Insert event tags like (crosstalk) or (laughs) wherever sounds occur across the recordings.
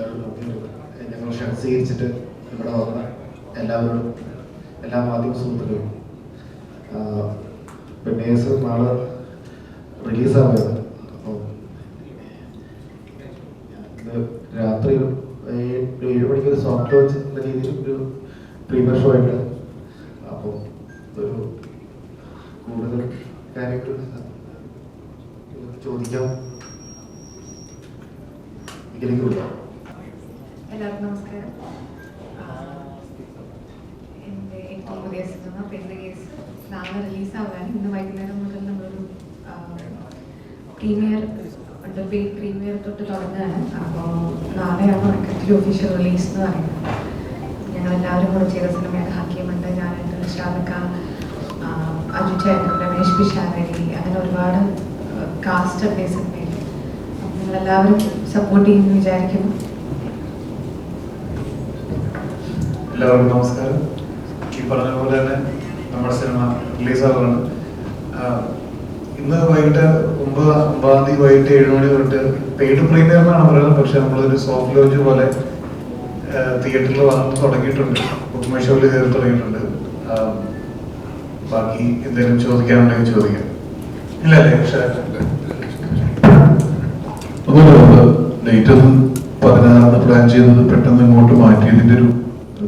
ഞങ്ങൾ ക്ഷണം സ്വീകരിച്ചിട്ട് ഇവിടെ വന്ന എല്ലാവരോടും എല്ലാ മാധ്യമ സുഹൃത്തുക്കളും പിന്നെ നാളെ റിലീസാവുകയാണ് അപ്പോൾ ഇന്ന് രാത്രി ഏഴ് മണിക്ക് ഒരു സോഫ്റ്റ് ലോഞ്ച് എന്ന രീതിയിൽ ഒരു പ്രീമിയർ ഷോ ആയിട്ട് അപ്പോൾ ഒരു കൂടുതൽ കാര്യങ്ങൾ ചോദിക്കാം. ഇതിലേക്ക് വിടാം എല്ലാവർക്കും നമസ്കാരം എന്റെ ഏറ്റവും പുതിയ സിനിമ പെണ്ണ് കേസ് നാളെ റിലീസാവാൻ ഇന്ന് വൈകുന്നേരം മുതൽ നമ്മളൊരു പ്രീമിയർ ഉണ്ട്. പ്രീമിയർ തൊട്ട് തുടങ്ങുകയാണ്. അപ്പോൾ നാളെയാണ് ഒരിക്കലും ഒഫീഷ്യൽ റിലീസ് എന്ന് പറയുന്നത്. ഞങ്ങളെല്ലാവരും കൂടെ ചെയ്ത സിനിമയാണ് ഹക്കീമുണ്ട് ഞാനുണ്ട് ഷാദക്ക അജു ചേട്ടൻ രമേശ് പിഷാരടി അങ്ങനെ ഒരുപാട് കാസ്റ്റ് ഉണ്ട് സിനിമയിൽ നിങ്ങളെല്ലാവരും സപ്പോർട്ട് ചെയ്യുമെന്ന് വിചാരിക്കുന്നു. എല്ലാവർക്കും നമസ്കാരം. ഈ പറഞ്ഞ പോലെ തന്നെ നമ്മുടെ സിനിമ റിലീസാവുകയാണ് ഇന്ന് വൈകിട്ട് ഒമ്പത് ഒമ്പതാം തീയതി വൈകിട്ട് ഏഴ് മണി തൊട്ട് പെയ്ഡ് പ്രീമിയറിനാണ് പറയുന്നത്. പക്ഷെ നമ്മളൊരു സോഫ്റ്റ് ലോഞ്ച് പോലെ തിയേറ്ററിൽ വന്ന് തുടങ്ങിയിട്ടുണ്ട്. ബുക്ക് കയറി തുടങ്ങിയിട്ടുണ്ട്. ബാക്കി എന്തെങ്കിലും ചോദിക്കാനുണ്ടെങ്കിൽ ചോദിക്കാം. ഇല്ല പക്ഷേ ഒന്നുമില്ല പതിനാറിന് പ്ലാൻ ചെയ്തത് പെട്ടെന്ന് ഇങ്ങോട്ട് മാറ്റിയതിന്റെ ഒരു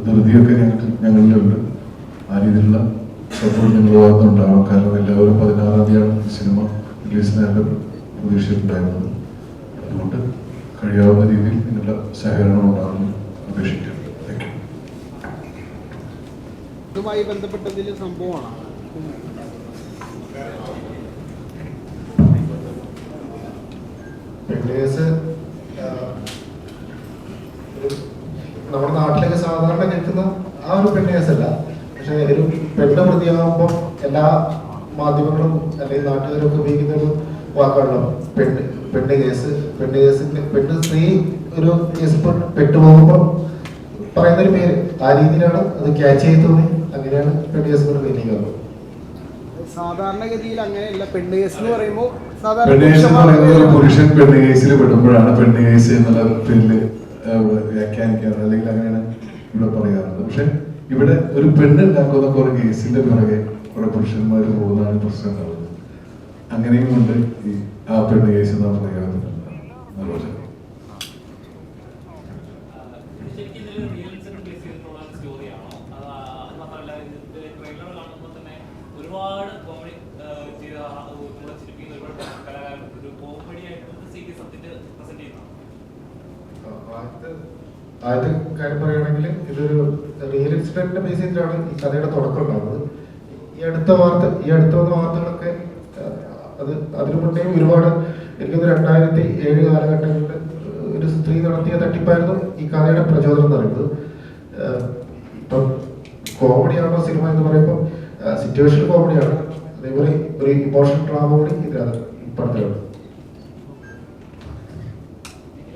ധൃതിയൊക്കെ ഞങ്ങൾ ഞങ്ങളിലുണ്ട്. ആ രീതിയിലുള്ള സപ്പോർട്ട് ഞങ്ങൾ ഭാഗത്തുണ്ടാവണം കാരണം എല്ലാവരും പതിനാറാം തീയതിയാണ് സിനിമ റിലീസിനായിട്ട് പ്രതീക്ഷിച്ചിട്ടുണ്ടായിരുന്നത് അതുകൊണ്ട് കഴിയാവുന്ന രീതിയിൽ നിങ്ങളുടെ സഹകരണം ഉണ്ടാകുമെന്ന് അപേക്ഷിക്കുന്നു താങ്ക് യു ഇതുമായി ബന്ധപ്പെട്ട എന്തെങ്കിലും സംഭവമാണ്? നമ്മുടെ നാട്ടിലൊക്കെ സാധാരണ കേൾക്കുന്ന ആ ഒരു പെണ്ണേഴ്സ് അല്ല പക്ഷെ ഒരു പെണ്ണ് പ്രതിയാകുമ്പോൾ എല്ലാ മാധ്യമങ്ങളും അല്ലെങ്കിൽ നാട്ടുകാരൊക്കെ ഉപയോഗിക്കുന്ന ഒരു വാക്കാണല്ലോ. പെണ്ണ് പെണ്ണ് കേസ് പെണ്ണ് കേസിന്റെ പെണ്ണ് സ്ത്രീ ഒരു കേസ് പെട്ടുപോകുമ്പോൾ പറയുന്ന ഒരു പേര്. ആ രീതിയിലാണ് അത് ക്യാച്ച് ചെയ്ത് തോന്നി. അങ്ങനെയാണ് പെണ്ണ് കേസ് കൊണ്ട് മീനിങ് വന്നത് സാധാരണഗതിയിൽ അങ്ങനെയല്ല. പെണ്ണ് കേസ് എന്ന് പറയുമ്പോൾ എന്ന് പറയുന്നത് പുരുഷൻ പെണ്ണ് കേസിൽ പെടുമ്പോഴാണ് പെണ്ണ് കേസ് എന്നുള്ള പേരിൽ ഇവിടെ വ്യാഖ്യാനിക്കാറ്. അല്ലെങ്കിൽ അങ്ങനെയാണ് ഇവിടെ പറയാറുള്ളത്. പക്ഷെ ഇവിടെ ഒരു പെണ്ണുണ്ടാക്കുന്ന കുറെ കേസിന്റെ പിറകെ കുറെ പുരുഷന്മാർ പോകുന്നതാണ് പ്രശ്നം ഉണ്ടാവുന്നത്. അങ്ങനെയും കൊണ്ട് ഈ ആ പെണ്ണ് കേസ് കാണുമ്പോൾ തന്നെ ഒരുപാട് ചെയ്ത ഒരു നമ്മളെ ചിരിപ്പിക്കുന്ന ഒരുപാട് കലാകാരൻ ഒരു comedy ആയിട്ടുള്ള series സത്യത്തിൽ present ചെയ്യുന്നതാണ്. ആദ്യത്തെ കാര്യം പറയുകയാണെങ്കിൽ ഇതൊരു റിയൽ ബേസിലാണ് ഈ കഥയുടെ തുടക്കം ഉണ്ടാകുന്നത് ഈ അടുത്ത വാർത്ത ഈ അടുത്ത വന്ന വാർത്തകളൊക്കെ അത് അതിനു മുന്നേ ഒരുപാട് എനിക്കത് രണ്ടായിരത്തി ഏഴ് കാലഘട്ടങ്ങളിൽ ഒരു സ്ത്രീ നടത്തിയ തട്ടിപ്പായിരുന്നു ഈ കഥയുടെ പ്രചോദനം എന്ന് പറയുന്നത്. ഇപ്പം കോമഡിയാണോ സിനിമ എന്ന് പറയുമ്പോൾ സിറ്റുവേഷൻ കോമഡിയാണ്. അതേപോലെ ഒരു ഇമോഷണൽ ഡ്രാമ കൂടി ഇതിനകത്ത് ഇപ്പഴത്തിലുണ്ട് ഇതിൽ,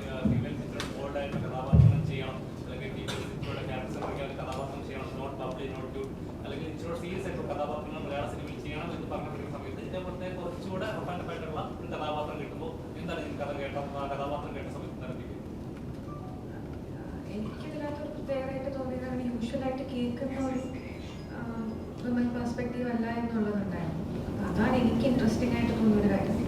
ഏഹ്, female centered bold ആയിട്ടുള്ള കഥാപാത്രങ്ങൾ ചെയ്യണം. അല്ലെങ്കിൽ female centered character ആയിട്ടുള്ള കഥാപാത്രം ചെയ്യണം. Not bubbly, not cute. അല്ലെങ്കിൽ ഇച്ചിരി serious ആയിട്ടുള്ള കഥാപാത്രങ്ങൾ മലയാള സിനിമയിൽ ചെയ്യണം എന്ന് പറഞ്ഞുകൊണ്ടിരിക്കുന്ന സമയത്ത് ഇതേപോലത്തെ കുറച്ചുകൂടെ rough and tough ആയിട്ടുള്ള ഒരു കഥാപാത്രം കിട്ടുമ്പോൾ എന്താണ് ഈ കഥ കേട്ട ആ കഥാപാത്രം കേട്ട സമയത്ത് എന്താണ് ഫീൽ എനിക്കിതിനകത്ത് ഒരു പ്രത്യേകതയായിട്ട് യൂഷ്വലായിട്ട് കേൾക്കുന്ന ഒരു വുമൻ പെർസ്പെക്റ്റീവ് അല്ല എന്നുള്ളതുണ്ടായിരുന്നു. അപ്പം അതാണ് എനിക്ക് ഇൻട്രസ്റ്റിംഗ് ആയിട്ട് തോന്നിയ ഒരു കാര്യം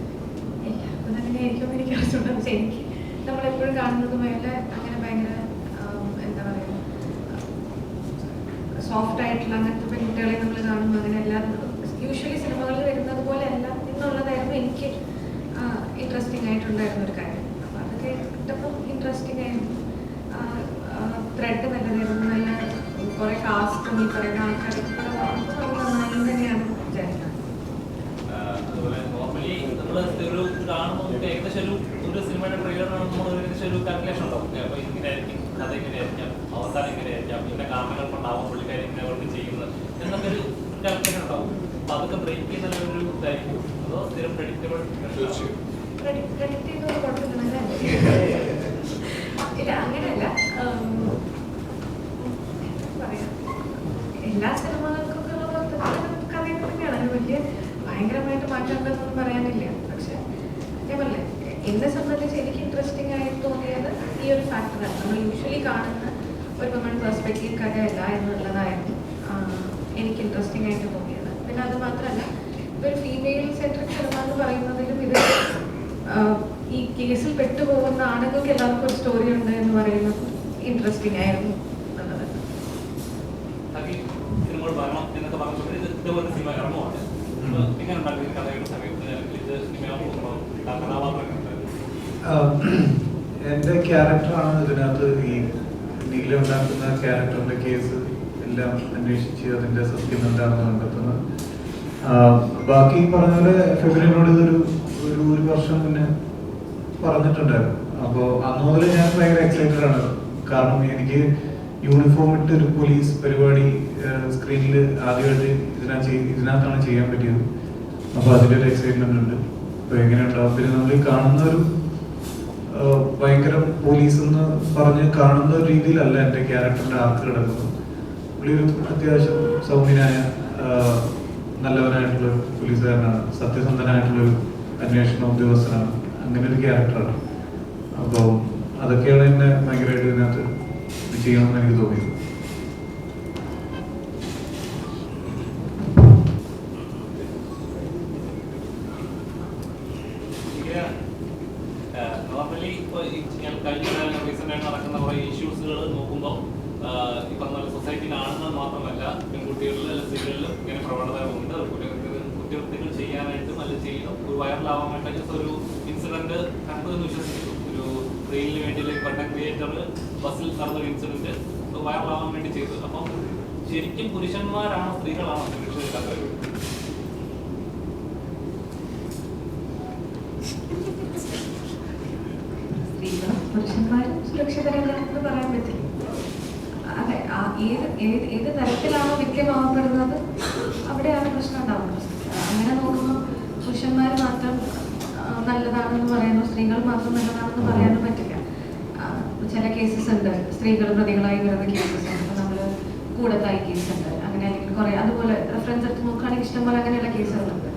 എല്ലാവർക്കും തന്നെ ആയിരിക്കും എനിക്ക് അറിഞ്ഞുണ്ട് പക്ഷെ എനിക്ക് നമ്മളെപ്പോഴും കാണുന്നത് മേലെ അങ്ങനെ ഭയങ്കര എന്താ പറയുക സോഫ്റ്റ് ആയിട്ടുള്ള അവസാനം ഇങ്ങനെ ആയിരിക്കാം ഇന്ന കാരണങ്ങൾ കൊണ്ടാവും പുള്ളിക്കാരി ഇങ്ങനെ അവർക്ക് ചെയ്യുന്നത്. എന്നൊക്കെ ഒരു കാൽക്കുലേഷൻ ഉണ്ടാവും. അപ്പൊ അതൊക്കെ ബ്രേക്ക് ചെയ്യുന്ന ഒരു ഇതായിരിക്കും. അതോ സ്ഥിരം പ്രഡിക്റ്റബിൾ? ഇല്ല അങ്ങനെയല്ല. എല്ലാ സിനിമകൾക്കൊക്കെ ഉള്ള കഥയൊക്കെ തന്നെയാണ് അതിന് വലിയ ഭയങ്കരമായിട്ട് മാറ്റം ഉണ്ടെന്നൊന്നും പറയാനില്ല. പക്ഷെ ഞാൻ പറഞ്ഞില്ലേ എന്നെ സംബന്ധിച്ച് എനിക്ക് ഇൻട്രസ്റ്റിംഗ് ആയി തോന്നിയത് ഈ ഒരു ഫാക്ടറാണ് നമ്മൾ യൂഷ്വലി കാണുന്ന ഒരു വുമൺ പെർസ്പെക്റ്റീവ് കഥയല്ല എന്നുള്ളതായിരുന്നു. എനിക്ക് ഇൻട്രസ്റ്റിംഗ് ആയിട്ട് തോന്നിയത്. പിന്നെ അത് മാത്രമല്ല ഇപ്പൊ ഒരു ഫീമെയിൽ സെൻട്രിക് സിനിമ എന്ന് പറയുന്നതിലും ഇത് ഈ കേസിൽ പെട്ടുപോകുന്ന ആണുങ്ങൾക്ക് എല്ലാവർക്കും ഒരു സ്റ്റോറി ഉണ്ട് എന്ന് പറയുന്നത് ഇൻട്രസ്റ്റിംഗ് ആയിരുന്നു എന്റെ ക്യാരക്ടറാണ് ഇതിനകത്ത് ഈ ഉണ്ടാക്കുന്ന ക്യാരക്ടറിന്റെ കേസ് എല്ലാം അന്വേഷിച്ച് അതിന്റെ സത്യം എന്താണെന്ന് കണ്ടെത്തുന്നത് ബാക്കി പറഞ്ഞ പോലെ ഫെബ്രുവരിനോട് ഇതൊരു ഒരു ഒരു വർഷം മുന്നേ പറഞ്ഞിട്ടുണ്ടായിരുന്നു. അപ്പോൾ അന്ന് മുതൽ ഞാൻ ഭയങ്കര എക്സൈറ്റഡ് ആണ്. കാരണം എനിക്ക് യൂണിഫോം ഇട്ട് ഒരു പോലീസ് പരിപാടി സ്ക്രീനിൽ ആദ്യമായിട്ട് ഇതിനാ ഇതിനകത്താണ് ചെയ്യാൻ പറ്റിയത്. അപ്പോൾ ഒരു എക്സൈറ്റ്മെന്റ് ഉണ്ട്. അപ്പോൾ എങ്ങനെയുണ്ടാവും? പിന്നെ നമ്മൾ കാണുന്ന ഒരു ഭയങ്കര പോലീസ് എന്ന് പറഞ്ഞ് കാണുന്ന ഒരു രീതിയിലല്ല എന്റെ ക്യാരക്ടറിന്റെ ആർക്ക് കിടക്കുന്നത്. പുള്ളി ഒരു അത്യാവശ്യം സൗമ്യനായ നല്ലവനായിട്ടുള്ള പോലീസുകാരനാണ്. സത്യസന്ധനായിട്ടുള്ള ഒരു അന്വേഷണ ഉദ്യോഗസ്ഥനാണ്. അങ്ങനെ ഒരു ക്യാരക്ടറാണ്. അപ്പോൾ അതൊക്കെയാണ് എന്നെ ഭയങ്കരമായിട്ട് ഇതിനകത്ത് ഇത് ചെയ്യണമെന്ന് എനിക്ക് തോന്നിയത് നോർമലി ഇപ്പോൾ ഞാൻ കഴിഞ്ഞ റീസെന്റ് ആയിട്ട് നടക്കുന്ന കുറേ ഇഷ്യൂസുകൾ നോക്കുമ്പോൾ ഈ പറഞ്ഞ പോലെ സൊസൈറ്റിയിൽ ആണുങ്ങൾ മാത്രമല്ല പെൺകുട്ടികളിൽ അല്ലെങ്കിൽ സ്ത്രീകളിലും ഇങ്ങനെ പ്രവണതകളുണ്ട് അവർ കുറ്റകൃത്യങ്ങൾ കുറ്റകൃത്യങ്ങൾ ചെയ്യാനായിട്ടും അല്ലെങ്കിൽ ചെയ്യുന്നു ഒരു വൈറലാവാൻ വേണ്ടി just ഒരു ഇൻസിഡന്റ് കണ്ടു എന്ന് വിശ്വസിക്കുന്നു ഒരു റീലിന് വേണ്ടി കണ്ടന്റ് ബസ്സിൽ നടന്ന ഒരു ഇൻസിഡന്റ് വൈറലാവാൻ വേണ്ടി ചെയ്തു അപ്പം ശരിക്കും പുരുഷന്മാരാണോ സ്ത്രീകളാണോ പുരുഷന്മാരും സുരക്ഷിതരല്ല എന്ന് പറയാൻ പറ്റില്ല. അതെ ഏത് ഏത് ഏത് തരത്തിലാണോ വിദ്യമാവപ്പെടുന്നത് അവിടെയാണ് പ്രശ്നം ഉണ്ടാവുന്നത് അങ്ങനെ നോക്കുമ്പോൾ പുരുഷന്മാർ മാത്രം ആ, നല്ലതാണെന്ന് പറയാനോ സ്ത്രീകൾ മാത്രം നല്ലതാണെന്ന് പറയാനോ പറ്റില്ല ആ, കേസസ് ഉണ്ട്. സ്ത്രീകൾ പ്രതികളായി വരുന്ന കേസസ് ഉണ്ട്. നമ്മൾ കൂടത്തായി കേസ് ഉണ്ട്. അങ്ങനെ അല്ലെങ്കിൽ കുറെ. അതുപോലെ റെഫറൻസ് എടുത്ത് നോക്കുകയാണെങ്കിൽ ഇഷ്ടംപോലെ അങ്ങനെയുള്ള കേസുകളുണ്ട്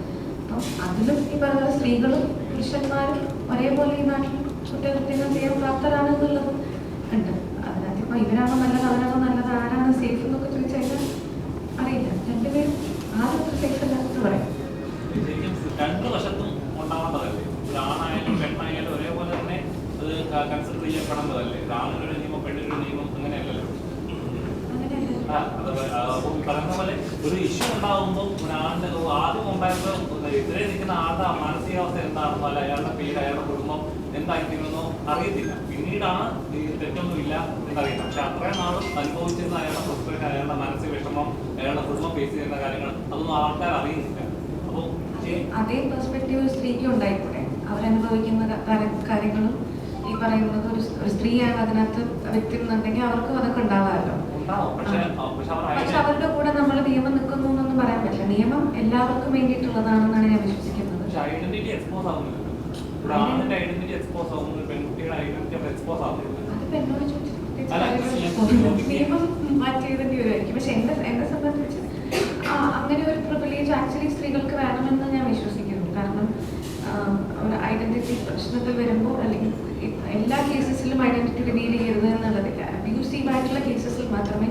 അപ്പം അതിലും ഈ പറഞ്ഞ സ്ത്രീകളും പുരുഷന്മാരും ഒരേപോലെ ഈ നാട്ടിൽ കുറ്റകൃത്യങ്ങൾ ചെയ്യാൻ പ്രാപ്തരാണ് എന്നുള്ളതും ഉണ്ട്. അതിനകത്ത് ഇപ്പൊ ഇവരാണോ നല്ലത് അവരാണോ നല്ലത് ആരാണ് സേഫ് എന്നൊക്കെ ചോദിച്ചു കഴിഞ്ഞാൽ അറിയില്ല. രണ്ടുപേരും ആരും സേഫ് അല്ല എന്ന് പറയാം പെണ്ണായാലും ഒരേപോലെ തന്നെ അത് കൺസിഡർ ചെയ്യപ്പെടേണ്ടതല്ലേ? ഒരു ആണിനൊരു നിയമം പെണ്ണിനൊരു നിയമം അങ്ങനെയല്ലല്ലോ. പറയുന്ന പോലെ ഒരു ഇഷ്യൂ ഉണ്ടാകുമ്പോൾ ഒരാളുടെ ആദ്യം ഉണ്ടായിരുന്ന എതിരെ നിൽക്കുന്ന ആളുടെ മാനസികാവസ്ഥ എന്താണെന്നോ അല്ല അയാളുടെ പേര് അയാളുടെ കുടുംബം എന്തായിരിക്കുമെന്നോ അറിയത്തില്ല. പിന്നീടാണ് ഈ തെറ്റൊന്നുമില്ല എന്നറിയുന്നത്. പക്ഷെ അത്രയും നാളും അനുഭവിച്ചിരുന്ന അയാളുടെ ഫ്രസ്ട്രേഷൻ അയാളുടെ മാനസിക വിഷമം അയാളുടെ കുടുംബം ഫേസ് ചെയ്യുന്ന കാര്യങ്ങൾ അതൊന്നും ആൾക്കാർ അറിയുന്നില്ല. അപ്പോൾ അതേ പെർസ്പെക്റ്റീവ് സ്ത്രീക്ക് ഉണ്ടായിക്കൂടെ? അവരനുഭവിക്കുന്ന കാര്യങ്ങളും ഈ പറയുന്നത് ഒരു സ്ത്രീയാണ് അതിനകത്ത് വ്യക്തി എന്നുണ്ടെങ്കിൽ അവർക്കും അതൊക്കെ ഉണ്ടാവാമല്ലോ. ഉണ്ടാവും പക്ഷെ അവരുടെ കൂടെ നമ്മൾ നിയമം നിൽക്കുന്നു എന്നൊന്നും പറയാൻ പറ്റില്ല. നിയമം എല്ലാവർക്കും വേണ്ടിയിട്ടുള്ളതാണെന്നാണ് ഞാൻ വിശ്വസിക്കുന്നത്. അതിപ്പോ എന്നോട് ചോദിച്ചിട്ട് നിയമം മാറ്റി എഴുതേണ്ടി വരുമായിരിക്കും പക്ഷെ എന്നെ എന്നെ സംബന്ധിച്ച് അങ്ങനെ ഒരു പ്രിവിലേജ് ആക്ച്വലി സ്ത്രീകൾക്ക് വേണമെന്ന് ഞാൻ വിശ്വസിക്കുന്നു. കാരണം ഒരു ഐഡന്റിറ്റി പ്രശ്നത്തിൽ വരുമ്പോൾ അല്ലെങ്കിൽ എല്ലാ കേസസിലും ഐഡന്റിറ്റി റിവീൽ ചെയ്യരുത് എന്നുള്ളതില്ല. അബ്യൂസീവ് ആയിട്ടുള്ള കേസസിൽ മാത്രമേ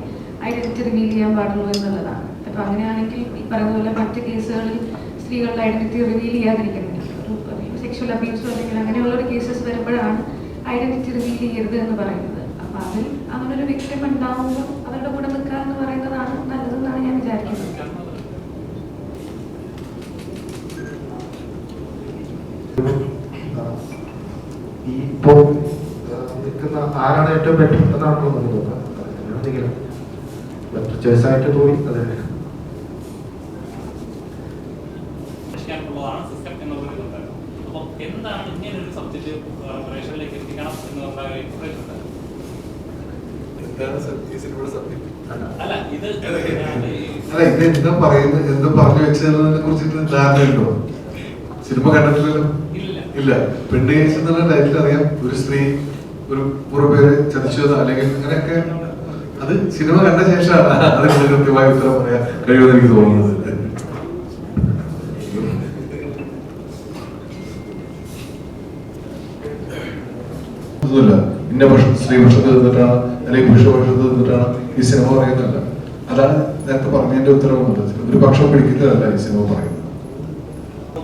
ഐഡന്റിറ്റി റിവീൽ ചെയ്യാൻ പാടുള്ളൂ എന്നുള്ളതാണ്. അപ്പോൾ അങ്ങനെയാണെങ്കിൽ ഈ പറഞ്ഞ പോലെ മറ്റ് കേസുകളിൽ സ്ത്രീകളുടെ ഐഡന്റിറ്റി റിവീൽ ചെയ്യാതിരിക്കുന്നില്ല സെക്ഷൽ അബ്യൂസോ അല്ലെങ്കിൽ അങ്ങനെയുള്ളൊരു കേസസ് വരുമ്പോഴാണ് ഐഡന്റിറ്റി റിവീൽ ചെയ്യരുത് എന്ന് പറയുന്നത്. അപ്പോൾ അതിൽ അങ്ങനെ ഒരു വിക്ടിം ഉണ്ടാവുമ്പോൾ അവരുടെ കൂടെ നിൽക്കുക എന്ന് പറയുന്നതാണ് നല്ലതെന്നാണ് ഞാൻ വിചാരിക്കുന്നത് ഈ ഇപ്പോൾ നിൽക്കുന്ന ആരാണ് ഏറ്റവും ബെറ്റർ എന്നാണ് നമുക്ക് നോക്കാം എന്തെങ്കിലും ബെറ്റർ ചോയ്സ് ആയിട്ട് തോന്നി അതെ. അല്ല. ഇത് അല്ല ഇത് എന്താ പറയുന്നത് എന്താ പറഞ്ഞു വെച്ചതിനെ കുറിച്ചിട്ട് ധാരണയുണ്ടോ സിനിമ കണ്ടിട്ടില്ലല്ലോ? ഇല്ല. ഇല്ല. പെണ്ണ് കേസ് എന്നുള്ള ടൈറ്റിൽ അറിയാം. ഒരു സ്ത്രീ ഒരു കുറെ പേര് ചതിച്ചത് അല്ലെങ്കിൽ അങ്ങനെയൊക്കെ അത് സിനിമ കണ്ട ശേഷമാണ്. അത് കൃത്യമായ ഉത്തരം പറയാൻ കഴിയുമെന്ന് എനിക്ക് തോന്നുന്നത്. ഇന്ന വർഷം നിന്നിട്ടാണ് അല്ലെങ്കിൽ പുരുഷപക്ഷത്ത് നിന്നിട്ടാണ് ഈ സിനിമ പറയുന്നതല്ല അതാണ് നേരത്തെ പറഞ്ഞതിന്റെ ഉത്തരവുണ്ട്. ഒരു പക്ഷം പിടിക്കുന്നതല്ല ഈ സിനിമ പറയുന്നത്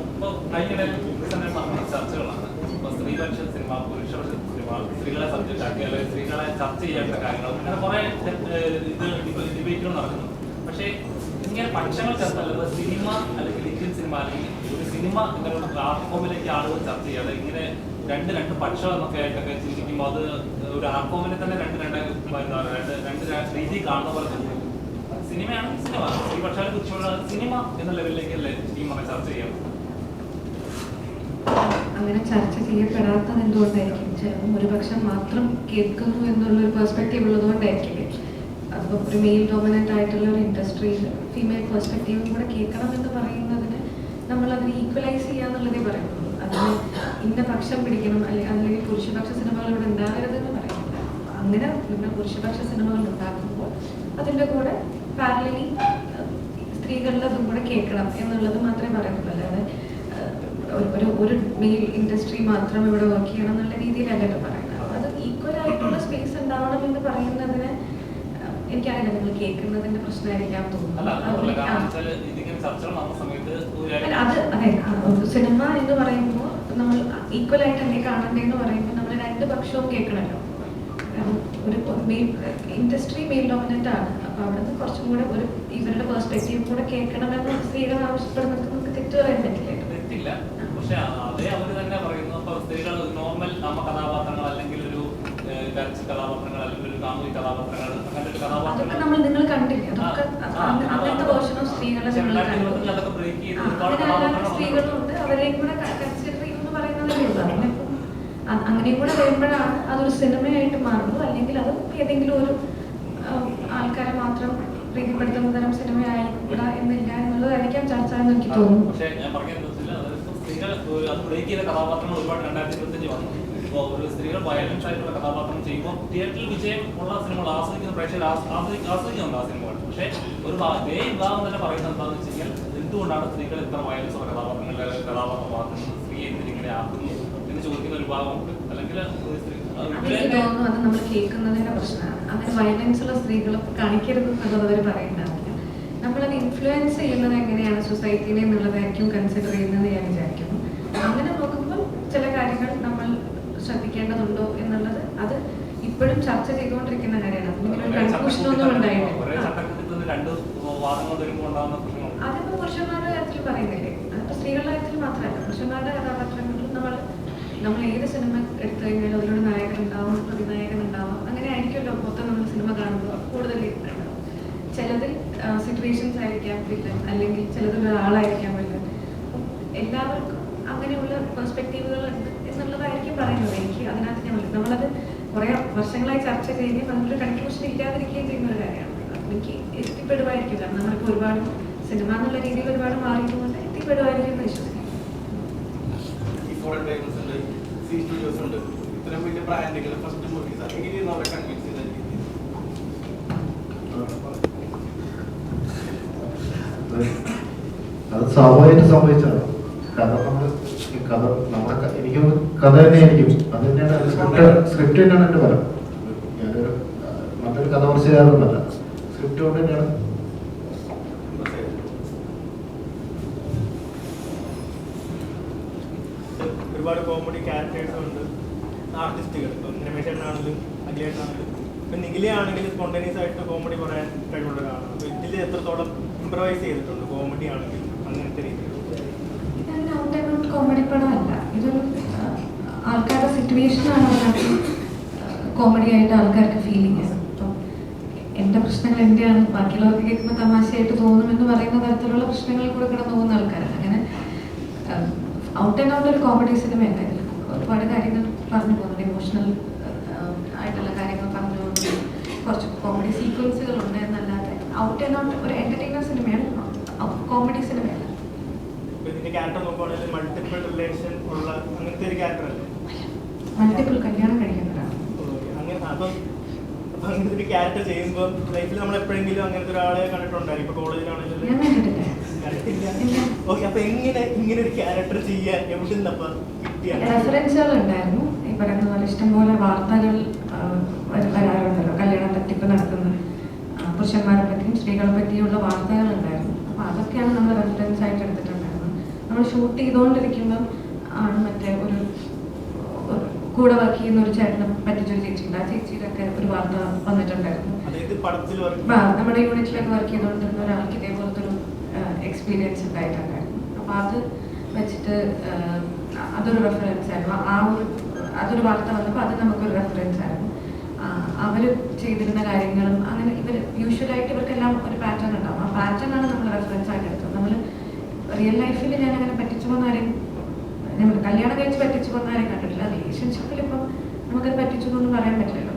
ഇപ്പൊ കഴിഞ്ഞിടെ തന്നെ പറഞ്ഞ ചർച്ചകളാണ് ഇപ്പൊ സ്ത്രീപക്ഷ സിനിമ പുരുഷപക്ഷ സിനിമ സ്ത്രീകളെ സബ്ജക്റ്റ് ആക്കി അല്ലെങ്കിൽ സ്ത്രീകളെ ചർച്ച ചെയ്യേണ്ട കാര്യങ്ങൾ അങ്ങനെ കുറെ ഇത് ഡിബേറ്റുകൾ നടക്കുന്നു പക്ഷേ ഇങ്ങനെ പക്ഷങ്ങൾ ചർച്ച അല്ലാതെ സിനിമ അല്ലെങ്കിൽ ഇന്ത്യൻ സിനിമ അല്ലെങ്കിൽ ഒരു സിനിമ എന്നുള്ള പ്ലാറ്റ്ഫോമിലേക്ക് ആളുകൾ ചർച്ച ചെയ്യാതെ ഇങ്ങനെ രണ്ട് രണ്ട് പക്ഷം എന്നൊക്കെ ആയിട്ടൊക്കെ ചിന്തിക്കുമ്പോൾ അത് ഒരു ആർട്ട്ഫോമിനെ തന്നെ രണ്ട് രണ്ട് എന്താ പറയുക രണ്ട് രണ്ട് രീതി കാണുന്ന പോലെ തന്നെ സിനിമയാണ് സിനിമ. ഈ പക്ഷേ കുറിച്ചുള്ള സിനിമ എന്ന ലെവലിലേക്കല്ലേ ടീമൊക്കെ ചർച്ച ചെയ്യാം അങ്ങനെ ചർച്ച ചെയ്യപ്പെടാത്തത് എന്തുകൊണ്ടായിരിക്കും? ഒരു പക്ഷം മാത്രം കേൾക്കുന്നു എന്നുള്ളൊരു പെർസ്പെക്റ്റീവ് ഉള്ളതുകൊണ്ടായിരിക്കില്ലേ? അതിപ്പോൾ ഒരു മെയിൽ ഡോമിനന്റ് ആയിട്ടുള്ള ഒരു ഇൻഡസ്ട്രിയിൽ ഫീമെയിൽ പെർസ്പെക്റ്റീവും കൂടെ കേൾക്കണം എന്ന് പറയുന്നതിന് നമ്മൾ അതിനെ ഈക്വലൈസ് ചെയ്യാന്നുള്ളതേ പറയുള്ളൂ അതിന് ഇന്ന പക്ഷം പിടിക്കണം അല്ലെങ്കിൽ അല്ലെങ്കിൽ പുരുഷപക്ഷ സിനിമകൾ ഇവിടെ പറയുന്നത് എന്ന് പറയുന്നില്ല അങ്ങനെ ഇവിടെ പുരുഷപക്ഷ സിനിമകൾ ഉണ്ടാക്കുമ്പോൾ അതിന്റെ കൂടെ പാരലി സ്ത്രീകളുടെ അതും കൂടെ കേൾക്കണം എന്നുള്ളത് മാത്രമേ പറയുന്നുള്ളൂ. അല്ലാതെ ഒരു ഒരു മെയിൽ ഇൻഡസ്ട്രി മാത്രം ഇവിടെ വർക്ക് ചെയ്യണം എന്നുള്ള രീതിയിലല്ലല്ലോ പറയുന്നത്. അത് ഈക്വൽ ആയിട്ടുള്ള സ്പേസ് ഉണ്ടാവണം എന്ന് പറയുന്നതിന് എനിക്കറിയില്ല നിങ്ങൾ കേൾക്കുന്നതിന്റെ പ്രശ്നമായിരിക്കാം അല്ല തോന്നുന്നു. അത് അതെ സിനിമ എന്ന് പറയുമ്പോൾ നമ്മൾ ഈക്വൽ ആയിട്ട് എന്നെ കാണണ്ടേന്ന് പറയുമ്പോൾ നമ്മൾ രണ്ട് പക്ഷവും കേൾക്കണല്ലോ. ഒരു ഇൻഡസ്ട്രി മെയിൽ ഡോമിനന്റ് ആണ്. അപ്പൊ അവിടെ നിന്ന് കുറച്ചും കൂടെ ഒരു ഇവരുടെ പെർസ്പെക്റ്റീവ് കൂടെ കേൾക്കണമെന്ന് സ്ത്രീകൾ ആവശ്യപ്പെടുന്നത് നമുക്ക് തെറ്റു പറയാൻ പറ്റില്ല? പക്ഷെ അതേ തന്നെ പറയുന്നു. അപ്പൊ സ്ത്രീകൾ നോർമൽ നമ്മ കഥാപാത്രങ്ങൾ അല്ലെങ്കിൽ ഒരു കഥാപാത്രങ്ങൾ അല്ലെങ്കിൽ ഒരു കാമുകി കഥാപാത്രങ്ങൾ അങ്ങനെ ഒരു അതൊക്കെ കഥാപാത്രങ്ങൾ നമ്മൾ നിങ്ങൾ കണ്ടില്ലേ? അതൊക്കെ ആ, അത് ആ, അങ്ങ- ആ, അങ്ങനത്തെ ആ. വേർഷൻ സ്ത്രീകളെ പക്ഷെ നിങ്ങൾ രണ്ടായിരത്തി കണ്ടു ഇരുപത്തിൽ അതൊക്കെ break ചെയ്ത് ആ, ഒരുപാട് അതിന് അല്ലാതെ കഥാപാത്രങ്ങൾ സ്ത്രീകളുണ്ട്. അവരെയും കൂടെ കൺസിഡർ ചെയ്യുമെന്ന് പറയുന്നതേ ഉള്ളൂ. അതിനിപ്പം അ- അങ്ങനെയും കൂടെ വരുമ്പോഴാണ് അതൊരു സിനിമയായിട്ട് മാറുന്നു അല്ലെങ്കിൽ അത് ഏതെങ്കിലും ഒരു ആ, ആൾക്കാരെ മാത്രം പ്രീതിപ്പെടുത്തുന്ന തരം സിനിമയായിക്കൂടാ എന്നില്ല എന്നുള്ളതായിരിക്കാം ചർച്ച എന്ന് എനിക്ക് തോന്നുന്നു. പക്ഷേ ഞാൻ പറഞ്ഞതെന്ന് വെച്ചാൽ അതായത് ഇപ്പൊ സ്ത്രീകൾ അത് ബ്രേക്ക് ചെയ്ത കഥാപാത്രങ്ങൾ ഒരുപാട് രണ്ടായിരത്തി ഇരുപത്തഞ്ച് വന്നു. ഇപ്പോൾ ഒരു സ്ത്രീകൾ വയലൻസ് ആയിട്ടുള്ള കഥാപാത്രം ചെയ്യുമ്പോൾ തിയേറ്ററിൽ വിജയം ഉള്ള സിനിമകൾ ആസ്വദിക്കുന്ന പ്രേക്ഷകർ ആസ്- ആസ്വദി- ആസ്വദിക്കുന്നുണ്ട് ആ സിനിമകൾ. പക്ഷേ ഒരു അതേ വിഭാഗം തന്നെ പറയുന്നത് എന്താണെന്ന് വെച്ച് കഴിഞ്ഞാൽ എന്തുകൊണ്ടാണ് സ്ത്രീകൾ ഇത്ര വയലൻസ് ഉള്ള കഥാപാത്രങ്ങളിൽ കഥാപാത്രമാക്കുന്നത് സ്ത്രീ എന്തിനെ ആക്കുന്നു എന്ന് ചോദിക്കുന്ന ഒരു ഭാഗമുണ്ട് അല്ലെങ്കിൽ അത് നമ്മൾ പ്രശ്നമാണ്. വയലൻസ് ഉള്ള കാണിക്കരുത് അവർ നമ്മളത് ഇൻഫ്ലുവൻസ് ചെയ്യുന്നത് എങ്ങനെയാണ് സൊസൈറ്റിനെ എന്നുള്ളതായിരിക്കും കൺസിഡർ ചെയ്യുന്നത് ഞാൻ വിചാരിക്കുന്നു. അങ്ങനെ നോക്കുമ്പോൾ ചില കാര്യങ്ങൾ നമ്മൾ ശ്രദ്ധിക്കേണ്ടതുണ്ടോ എന്നുള്ളത് അത് ഇപ്പോഴും ചർച്ച ചെയ്തുകൊണ്ടിരിക്കുന്ന കാര്യമാണ്. ഉണ്ടായിട്ടില്ല. അതിപ്പോ പുരുഷന്മാരുടെ കാര്യത്തിൽ പറയുന്നില്ലേ? അതിപ്പോ സ്ത്രീകളുടെ കാര്യത്തിൽ മാത്രമല്ല. പുരുഷന്മാരുടെ കഥാപാത്രങ്ങളിലും നമ്മൾ നമ്മൾ ഏത് സിനിമ എടുത്തു കഴിഞ്ഞാലും അതിലൂടെ നായകൻ ഉണ്ടാവും പ്രതിനായകൻ ഉണ്ടാവും. അങ്ങനെ ആയിരിക്കുമല്ലോ മൊത്തം നമ്മൾ സിനിമ കാണുമ്പോൾ കൂടുതൽ ഉണ്ടാവും ചിലതിൽ സിറ്റുവേഷൻസ് ആയിരിക്കാം വില്ലൻ അല്ലെങ്കിൽ ചിലതിൽ ഒരാളായിരിക്കാം വില്ലൻ എല്ലാവർക്കും അങ്ങനെയുള്ള പെർസ്പെക്റ്റീവുകൾ ഉണ്ട്. എന്നുള്ളതായിരിക്കും പറയുന്നത്. എനിക്ക് അതിനകത്ത് ഞാൻ നമ്മളത് കുറെ വർഷങ്ങളായി ചർച്ച ചെയ്യുകയും നമ്മളൊരു കൺക്ലൂഷൻ ഇല്ലാതിരിക്കുകയും ചെയ്യുന്ന ഒരു കാര്യമാണ്. എനിക്ക് എത്തിപ്പെടുമായിരിക്കും. കാരണം നമ്മളിപ്പോൾ ഒരുപാട് സിനിമ എന്നുള്ള രീതിയിൽ ഒരുപാട് മാറിയതുകൊണ്ട് എത്തിപ്പെടുമായിരിക്കും എന്ന് വിശ്വസിക്കുന്നു. വലിയ ബ്രാൻഡുകൾ ഫസ്റ്റ് മൂവീസ് എങ്ങനെയാണ് അവരെ കൺവിൻസ് അത് സ്വാഭാവികമായിട്ട് സംഭവിച്ചതാണ്. കാരണം നമ്മൾ കഥ നമ്മുടെ എനിക്ക് കഥ തന്നെയായിരിക്കും അത് തന്നെയാണ് സ്ക്രിപ്റ്റ് സ്ക്രിപ്റ്റ് തന്നെയാണ് എന്റെ ഫലം ഞാനൊരു മറ്റൊരു കഥ കുറച്ച് ചെയ്യാറുണ്ടല്ല. സ്ക്രിപ്റ്റ് കൊണ്ട് തന്നെയാണ്. ഒരുപാട് കോമഡി ക്യാരക്ടേഴ്സ് ഉണ്ട്. ആർട്ടിസ്റ്റുകൾ ഇപ്പം രമേശേട്ടനാണെങ്കിലും അഖിലേട്ടനാണെങ്കിലും. ഇപ്പം നിഖിലെ ആണെങ്കിലും സ്പോണ്ടേനിയസ് ആയിട്ട് കോമഡി പറയാൻ കഴിവുള്ള ഒരാളാണ് അപ്പോൾ ഇതിൽ എത്രത്തോളം ഇമ്പ്രവൈസ് ചെയ്തിട്ടുണ്ട് കോമഡി ആണെങ്കിലും അങ്ങനത്തെ രീതിയിൽ ഇതങ്ങനെ ഔട്ട് ആൻഡ് ഔട്ട് കോമഡി പടമല്ല. ഇതൊരു ആൾക്കാരുടെ സിറ്റുവേഷനാണ് അതിനകത്ത് കോമഡി ആയിട്ട് ആൾക്കാർക്ക് ഫീലിംഗ് അപ്പം എന്റെ പ്രശ്നങ്ങൾ എന്റെയാണ് ബാക്കിയുള്ളവർക്ക് കേൾക്കുമ്പോൾ തമാശയായിട്ട് തോന്നും എന്ന് പറയുന്ന തരത്തിലുള്ള പ്രശ്നങ്ങളിൽ കൂടെ കിടന്നു പോകുന്ന ആൾക്കാരാണ്. അങ്ങനെ ഔട്ട് ആൻഡ് ഔട്ട് ഒരു കോമഡി സിനിമ ഉണ്ടായിരുന്നു ഒരുപാട് കാര്യങ്ങൾ പറഞ്ഞു പോകുന്നുണ്ട്. ഇമോഷണൽ ആയിട്ടുള്ള കാര്യങ്ങൾ പറഞ്ഞു പോകുന്നു കുറച്ച് കോമഡി സീക്വൻസുകൾ ഉണ്ട് എന്നല്ലാതെ. ഔട്ട് ആൻഡ് ഔട്ട് ഒരു എന്റർടൈനർ സിനിമയാണ് കോമഡി സിനിമയല്ല ക്യാരക്ടർ നോക്കുകയാണെങ്കിൽ മൾട്ടിപ്പിൾ റിലേഷൻ ഉള്ള അങ്ങനത്തെ ഒരു ക്യാരക്ടർ അല്ലേ? മൾട്ടിപ്പിൾ കല്യാണം കഴിക്കുന്നവരാണ് ഓക്കേ. അങ്ങനെ അപ്പം അപ്പം അങ്ങനത്തെ ഒരു ക്യാരക്ടർ ചെയ്യുമ്പോൾ ലൈഫിൽ നമ്മൾ എപ്പോഴെങ്കിലും അങ്ങനത്തെ ഒരാളെ കണ്ടിട്ടുണ്ടായിരുന്നു ഇപ്പൊ കോളേജിലാണെങ്കിലും ഓക്കെ. അപ്പൊ എങ്ങനെ ഇങ്ങനെ ഒരു ക്യാരക്ടർ ചെയ്യാൻ എവിടെ നിന്നപ്പം റെഫറൻസുകൾ ഉണ്ടായിരുന്നു. ഈ പറയുന്ന പോലെ ഇഷ്ടംപോലെ വാർത്തകൾ വരാറുണ്ടല്ലോ. കല്യാണം തട്ടിപ്പ് നടത്തുന്ന പുരുഷന്മാരെ പറ്റിയും സ്ത്രീകളെ പറ്റിയുള്ള വാർത്തകൾ ഉണ്ടായിരുന്നു. അപ്പൊ അതൊക്കെയാണ് നമ്മൾ റെഫറൻസ് ആയിട്ട് എടുത്തിട്ടുണ്ടായിരുന്നത് നമ്മൾ ഷൂട്ട് ചെയ്തുകൊണ്ടിരിക്കുമ്പം ആണ് മറ്റേ ഒരു കൂടെ വർക്ക് ചെയ്യുന്ന ഒരു ചേട്ടനെ പറ്റിച്ചൊരു ചേച്ചിയുണ്ട്. ആ ചേച്ചിയുടെ ഒക്കെ ഒരു വാർത്ത വന്നിട്ടുണ്ടായിരുന്നു. നമ്മുടെ യൂണിറ്റിലൊക്കെ വർക്ക് ചെയ്തുകൊണ്ടിരുന്ന ഒരാൾക്ക് ഇതേപോലത്തെ ഒരു എക്സ്പീരിയൻസ് ഉണ്ടായിട്ടുണ്ടായിരുന്നു. അപ്പൊ അത് വെച്ചിട്ട് അതൊരു റെഫറൻസ് ആയിരുന്നു. ആ ഒരു അതൊരു വാർത്ത വന്നപ്പോൾ അത് നമുക്കൊരു റെഫറൻസ് ആയിരുന്നു. അവർ ചെയ്തിരുന്ന കാര്യങ്ങളും അങ്ങനെ ഇവർ യൂഷ്വലായിട്ട് ഇവർക്കെല്ലാം ഒരു പാറ്റേൺ ഉണ്ടാവും. ആ പാറ്റേൺ ആണ് നമ്മൾ റെഫറൻസ് ആയിട്ട് എടുത്തത്. നമ്മൾ റിയൽ ലൈഫിൽ ഞാൻ അങ്ങനെ പറ്റിച്ചു പോകുന്ന ആരെയും നമ്മൾ കല്യാണം കഴിച്ച് പറ്റിച്ചു പോകുന്നവരെയും കണ്ടിട്ടില്ല. റിലേഷൻഷിപ്പിൽ ഇപ്പം നമുക്കത് പറ്റിച്ചു എന്നൊന്നും പറയാൻ പറ്റില്ലല്ലോ.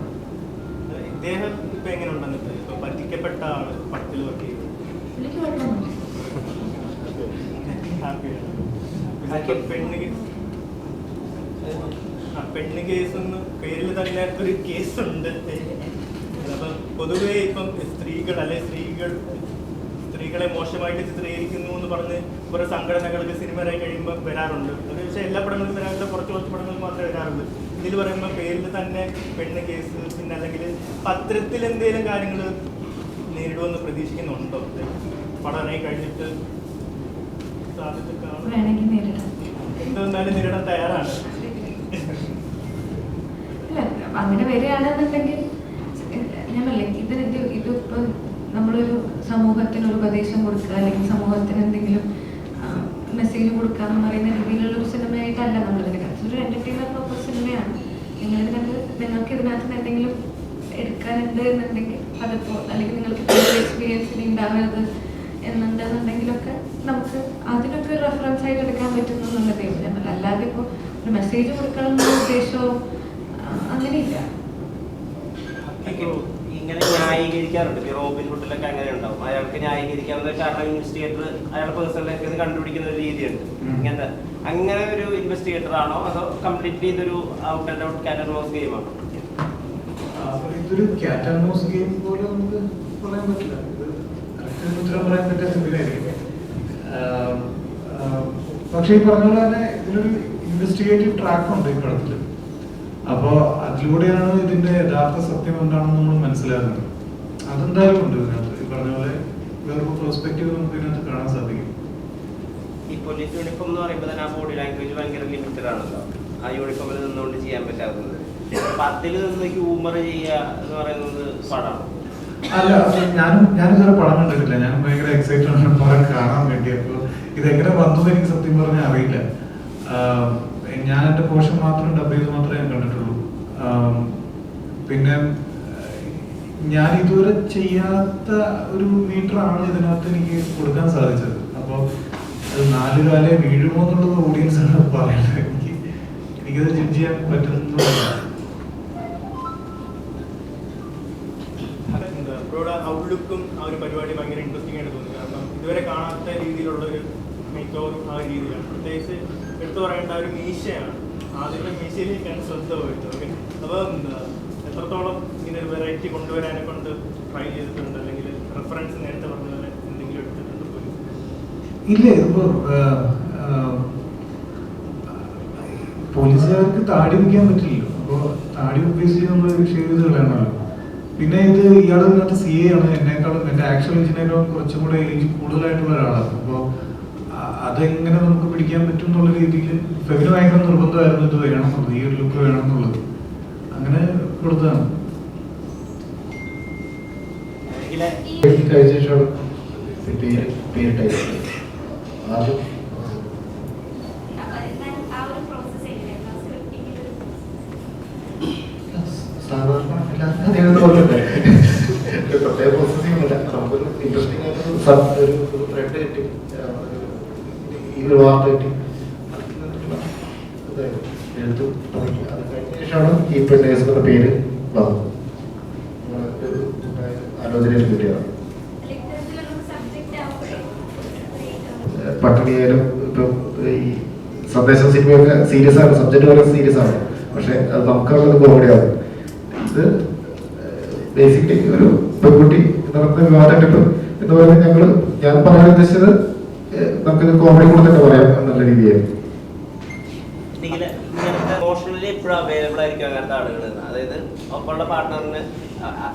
ഇദ്ദേഹം ഇപ്പൊ എങ്ങനെ ഉണ്ടെന്നിട്ട് ഇപ്പൊ പറ്റിക്കപ്പെട്ട ആൾ പടത്തിൽ വർക്ക് ചെയ്തു. എനിക്ക് കുഴപ്പമൊന്നുമില്ല. ഹാപ്പിയാണ് പെണ്ണ് കേ- ആ പെണ്ണ് കേസ് എന്ന് പേരിൽ തന്നെ ഒരു കേസുണ്ട്. അപ്പം പൊതുവേ ഇപ്പം സ്ത്രീകൾ അല്ലെ സ്ത്രീകൾ സ്ത്രീകളെ മോശമായിട്ട് ചിത്രീകരിക്കുന്നു എന്ന് പറഞ്ഞ് കുറെ സംഘടനകൾക്ക് സിനിമയായി കഴിയുമ്പോൾ വരാറുണ്ട്. അത് പക്ഷേ എല്ലാ പടങ്ങളും വരാറില്ല. കുറച്ച് കുറച്ച് പടങ്ങളിൽ മാത്രമേ വരാറുള്ളൂ. ഇതിൽ പറയുമ്പോൾ പേരിൽ തന്നെ പെണ്ണ് കേസ് പിന്നെ അല്ലെങ്കിൽ പത്രത്തിൽ എന്തെങ്കിലും കാര്യങ്ങൾ നേരിടുമെന്ന് പ്രതീക്ഷിക്കുന്നുണ്ടോ? പടനായി കഴിഞ്ഞിട്ട് സാധ്യത എന്തെന്നാലും നേരിടാൻ തയ്യാറാണ്. അങ്ങനെ വരികയാണെന്നുണ്ടെങ്കിൽ ഞാൻ പറയില്ലേ ഇതിന് ഇത് ഇതിപ്പോൾ നമ്മളൊരു ഒരു ഉപദേശം കൊടുക്കുക അല്ലെങ്കിൽ സമൂഹത്തിന് എന്തെങ്കിലും മെസ്സേജ് കൊടുക്കുക എന്ന് പറയുന്ന രീതിയിലുള്ള ഒരു സിനിമയായിട്ടല്ല നമ്മളിതിനെ കാണിച്ചത് ഒരു എന്റർടൈനർ പർപ്പസ് സിനിമയാണ്. നിങ്ങൾ ഇതിനകത്ത് നിങ്ങൾക്ക് ഇതിനകത്ത് നിന്ന് എന്തെങ്കിലും എടുക്കാനുണ്ട് എന്നുണ്ടെങ്കിൽ അതിപ്പോൾ അല്ലെങ്കിൽ നിങ്ങൾക്ക് എക്സ്പീരിയൻസ് ഉണ്ടാവരുത് എന്നുണ്ടെന്നുണ്ടെങ്കിലൊക്കെ നമുക്ക് അതിനൊക്കെ ഒരു റെഫറൻസ് ആയിട്ട് എടുക്കാൻ പറ്റുന്നു എന്നുള്ളതേ അല്ലാതെ ഇപ്പോൾ ഒരു മെസ്സേജ് കൊടുക്കണം എന്നുള്ള ഉദ്ദേശമോ അങ്ങനെയില്ല ഇപ്പോൾ ഇങ്ങനെ ന്യായീകരിക്കാറുണ്ട്. ഇപ്പൊ റോബിൻ ഹുഡിലൊക്കെ അങ്ങനെ ഉണ്ടാവും അയാൾക്ക് ന്യായീകരിക്കാവുന്ന കാരണം ഇൻവെസ്റ്റിഗേറ്റർ അയാളുടെ പേഴ്സണൽ ലൈഫിൽ കണ്ടുപിടിക്കുന്ന ഒരു രീതിയുണ്ട്. ഇങ്ങനത്തെ അങ്ങനെ ഒരു ഇൻവെസ്റ്റിഗേറ്റർ ആണോ അതോ കംപ്ലീറ്റ്ലി ഇതൊരു ഔട്ട് ആൻഡ് ഔട്ട് കാറ്റഗറോസ് ഗെയിമാണോ ഇതൊരു കാറ്റാനോസ് ഗെയിം പോലെ നമുക്ക് പറയാൻ പറ്റില്ല. ഇത് ഉത്തരം പറയാൻ പറ്റിയ സിമ്പിളായിരിക്കും പക്ഷേ ഈ പറഞ്ഞ പോലെ തന്നെ ഇതിനൊരു ഇൻവെസ്റ്റിഗേറ്റീവ് ട്രാക്ക് ഉണ്ട് ഈ പടത്തിൽ. അപ്പോ അതിലൂടെയാണ് ഇതിന്റെ യഥാർത്ഥ സത്യം എന്താണെന്ന് നമ്മൾ മനസ്സിലാക്കുന്നത്. അതെന്തായാലും ഉണ്ട് ഇതിനകത്ത്. ഈ പറഞ്ഞ പോലെ വേറൊരു പെർസ്പെക്റ്റീവ് നമുക്ക് ഇതിനകത്ത് കാണാൻ സാധിക്കും. ഈ പോലീസ് യൂണിഫോം എന്ന് പറയുമ്പോൾ തന്നെ ആ ബോഡി ലാംഗ്വേജ് ഭയങ്കര ലിമിറ്റഡ് ആണല്ലോ. ആ യൂണിഫോമിൽ നിന്നുകൊണ്ട് ചെയ്യാൻ പറ്റാത്തത്. അപ്പൊ അതിൽ നിന്ന് ഹ്യൂമർ ചെയ്യുക എന്ന് പറയുന്നത് പാടാണ്? അല്ല ഞാനും ഞാനിതുവരെ പടം കണ്ടിട്ടില്ല. ഞാൻ ഭയങ്കര എക്സൈറ്റഡ് ആണ് പടം കാണാൻ വേണ്ടി. അപ്പോൾ ഇതെങ്ങനെ വന്നു എനിക്ക് സത്യം പറഞ്ഞാൽ അറിയില്ല. ഞാൻ എന്റെ പോർഷൻ മാത്രം ഡബ് ചെയ്ത് മാത്രമേ ഞാൻ കണ്ടിട്ടുള്ളൂ. പിന്നെ ഞാൻ ഇതുവരെ ചെയ്യാത്ത ഒരു മീറ്റർ ആണ് ഇതിനകത്ത് എനിക്ക് കൊടുക്കാൻ സാധിച്ചത്. അപ്പോൾ അത് നാല് കാലേ വീഴുമോ എന്നുള്ളത് ആണ് പറയുന്നത് എനിക്ക് എനിക്കത് ജഡ്ജ് ചെയ്യാൻ പറ്റുന്നില്ല ഔട്ട്ലുക്കും ആ ഒരു പരിപാടി ഇൻട്രസ്റ്റിംഗ് ആയിട്ട് തോന്നി. കാരണം ഇതുവരെ കാണാത്ത രീതിയിലുള്ള ഒരു പ്രത്യേകിച്ച് ഒരു മീശയാണ്. ആദ്യത്തെ മീശയിലേക്കാണ് ശ്രദ്ധ പോയിട്ട് ഓക്കെ അപ്പോൾ എത്രത്തോളം ഇങ്ങനെ ഒരു വെറൈറ്റി കൊണ്ടുവരാനെ കൊണ്ട് ട്രൈ ചെയ്തിട്ടുണ്ട്? അല്ലെങ്കിൽ റെഫറൻസ് നേരത്തെ പറഞ്ഞതുപോലെ പോലെ എന്തെങ്കിലും എടുത്തിട്ടുണ്ട് പോലും? ഇല്ല ആഹ്, പോലീസുകാർക്ക് താടി വയ്ക്കാൻ പറ്റില്ലല്ലോ. അപ്പോൾ താടി ഉപയോഗിച്ച് നമ്മൾ കളയണമല്ലോ പിന്നെ ഇത് ഇയാൾ ഇതിനകത്ത് സി എ ആണ്. എന്നെക്കാളും എന്റെ ആക്ച്വൽ എഞ്ചിനീയറും കുറച്ചും കൂടെ ഏജ് കൂടുതലായിട്ടുള്ള ഒരാളാണ്. അപ്പോൾ അതെങ്ങനെ നമുക്ക് പിടിക്കാൻ പറ്റും എന്നുള്ള രീതിയിൽ ഫെബിന് ഭയങ്കര നിർബന്ധമായിരുന്നു ഇത് വേണം എന്നുള്ളത് ഈ ഒരു ലുക്ക് വേണം എന്നുള്ളത്. അങ്ങനെ കൊടുത്തതാണ്. കഴിച്ച ശേഷം പേര് പേരിട്ടായിരുന്നു ആദ്യം സാധാരണ എല്ലാവർക്കും പ്രത്യേക പ്രോസസ്സിംഗ് ഒന്നുമില്ല. നമുക്കൊരു ഇൻട്രസ്റ്റിംഗ് ആയിട്ടൊരു സബ് ഒരു ഒരു ത്രെഡ് കിട്ടി ആ, ഒരു ഈ ഒരു വാർത്ത കിട്ടി അതിൽ നിന്നിട്ടുള്ള ഇതായിരുന്നു. എഴുത്ത് തുടങ്ങി അത് കഴിഞ്ഞ ശേഷമാണ് ഈ പെണ്ണേഴ്സ് എന്ന പേര് വന്നത് നമ്മളെ ഒരു ആലോചനയിൽ കിട്ടിയതാണ് ഇത്തരത്തിലുള്ള സബ്ജക്റ്റ് ആവുമ്പോഴേ പട്ടിണിയായാലും ഇപ്പം ഈ സന്ദേശം സിനിമയൊക്കെ സീരിയസ് ആണ് സബ്ജക്ട് വളരെ സീരിയസ് ആണ്. പക്ഷെ അത് നമുക്കുള്ളത് കോമഡിയാണ് ഇത് ബേസിക്കലി ഒരു പെൺകുട്ടി വിവാഹ തട്ടിപ്പ് എന്ന് പറയുന്നത് ഞങ്ങൾ ഞാൻ പറയാൻ ഉദ്ദേശിച്ചത് നമുക്കിത് കോമഡി കൂടെ തന്നെ പറയാം എന്നുള്ള രീതിയായിരുന്നു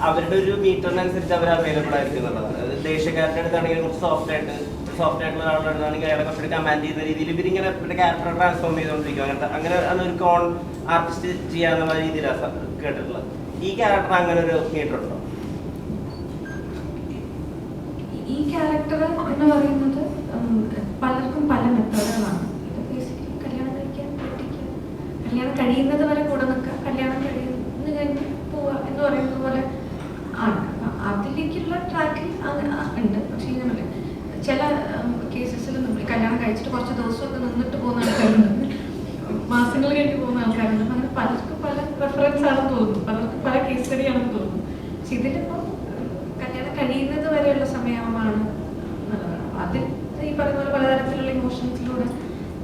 അവരുടെ ഒരു മീറ്ററിനനുസരിച്ച് അവർ അവൈലബിൾ ആയിരിക്കും എന്നുള്ളതാണ്. ദേഷ്യക്കാരുടെ അടുത്താണെങ്കിൽ സോഫ്റ്റ് ആയിട്ട് സോഫ്റ്റ് ആയിട്ടുള്ള ഒരാളുടെ അടുത്താണെങ്കിൽ അയാളെ കുറച്ചുകൂടി കമാൻഡ് ചെയ്യുന്ന രീതിയിൽ ഇവരിങ്ങനെ ഇവരുടെ ക്യാരക്ടർ ട്രാൻസ്ഫോം ചെയ്തുകൊണ്ടിരിക്കും. അങ്ങനത്തെ അങ്ങനെ ഒരു കോൺ ആർട്ടിസ്റ്റ് ചെയ്യാന്നുള്ള രീതിയിലാണ് കേട്ടിട്ടുള്ളത്. ഈ ക്യാരക്ടർ അങ്ങനെ ഒരു മീറ്റർ ഈ ക്യാരക്ടർ എന്ന് പറയുന്നത് പലർക്കും പല മെത്തേഡുകളാണ് ഇത് ബേസിക്കലി കല്യാണം കഴിക്കാൻ പറ്റിക്കുക. കല്യാണം കഴിയുന്നത് വരെ കൂടെ നിൽക്കുക. കല്യാണം കഴിയുന്നു കഴിഞ്ഞ് പോവുക എന്ന് പറയുന്നത് പോലെ ആണ്. അതിലേക്കുള്ള ട്രാക്കിൽ ഉണ്ട് ചില കേസസിൽ നമ്മൾ കല്യാണം കഴിച്ചിട്ട് കുറച്ച് ദിവസമൊക്കെ നിന്നിട്ട് പോകുന്ന ആൾക്കാരുണ്ട്. മാസങ്ങൾ കഴിഞ്ഞ് പോകുന്ന ആൾക്കാരുണ്ട്. അങ്ങനെ പലർക്കും പല പ്രിഫറൻസ് ആണെന്ന് തോന്നുന്നു. പലർക്കും പല കേസ് സ്റ്റഡി ആണെന്ന് തോന്നുന്നു. പക്ഷെ ഇതിലിപ്പോൾ കല്യാണം കഴിയുന്നത് വരെയുള്ള സമയമാണ്. അതിൽ ഈ പറയുന്ന പോലെ പലതരത്തിലുള്ള ഇമോഷൻസിലൂടെ